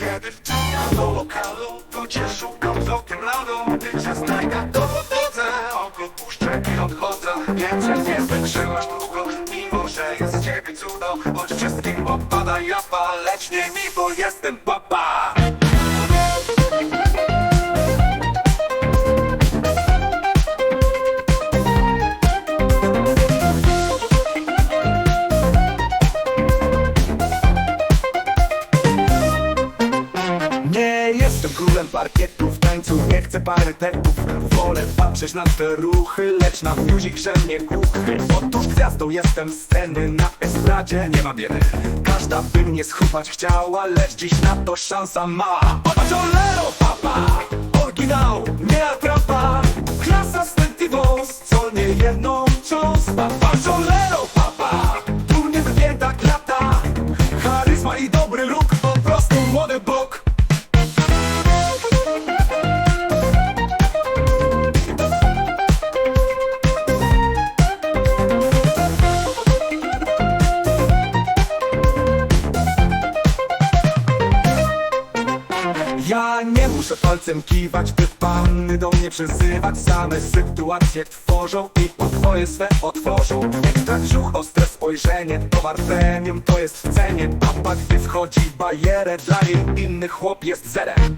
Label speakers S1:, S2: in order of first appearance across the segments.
S1: Kiedy wcinam do lokalu cię szukam wzrokiem ladą. Gdy cię znajdę to odchodzę Oko puszczę i odchodzę. Wiem, że nie wykrzyłaś długo Mimo, że jest z ciebie cudo. Choć wszystkim opada japa Lecz nie mi, bo jestem papa jestem królem parkietu W tańcu nie chcę parytetów. Wolę patrzeć na te ruchy Lecz na music, mnie głuchy Otóż gwiazdą jestem sceny Na estradzie. Nie ma biedy. Każda by mnie schupać chciała Lecz dziś na to szansa ma. Popatrz olero papa! Oryginał, nie atrapa Ja nie muszę palcem kiwać, by panny do mnie przyzywać. Same sytuacje tworzą i podwoje swe otworzą. Ekstra brzuch, ostre spojrzenie, towar premium to jest w cenie. Papa gdy wchodzi w barierę, dla niej inny chłop jest zerem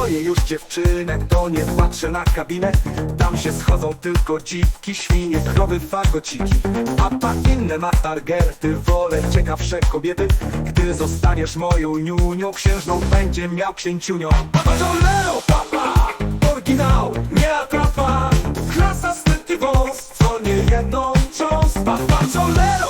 S1: swoje już dziewczynę To nie patrzę na kabinę Tam się schodzą tylko dziki Świnie, krowy, fagociki. A pa inne ma targerty Wolę ciekawsze kobiety. Gdy zostaniesz moją niunią Księżną będzie miał księciunio. Papa Jolero, papa Oryginał, nie atrapa. Klasa Sventivos Co nie jedną cząst. Papa Jolero, papa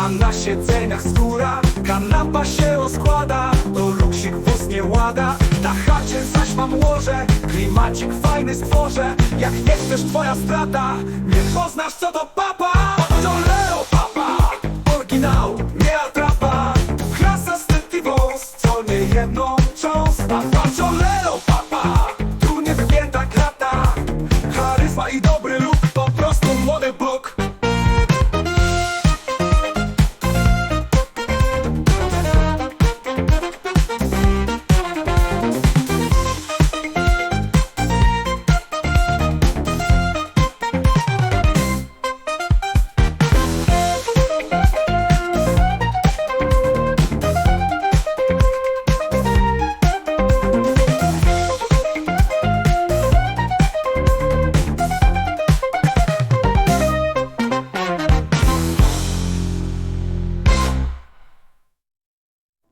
S1: a na siedzeniach skóra Kanapa się rozkłada, to luksik wóz nie łada. Na chacie zaś mam łoże, klimacik fajny stworzę. Jak nie chcesz twoja strata, nie poznasz co to papa. Joleo papa, oryginał, nie atrapa. Klasa Sventivos, co nie jedną cząst Papa Joleo papa, tu nie wypięta krata Charyzma i dobry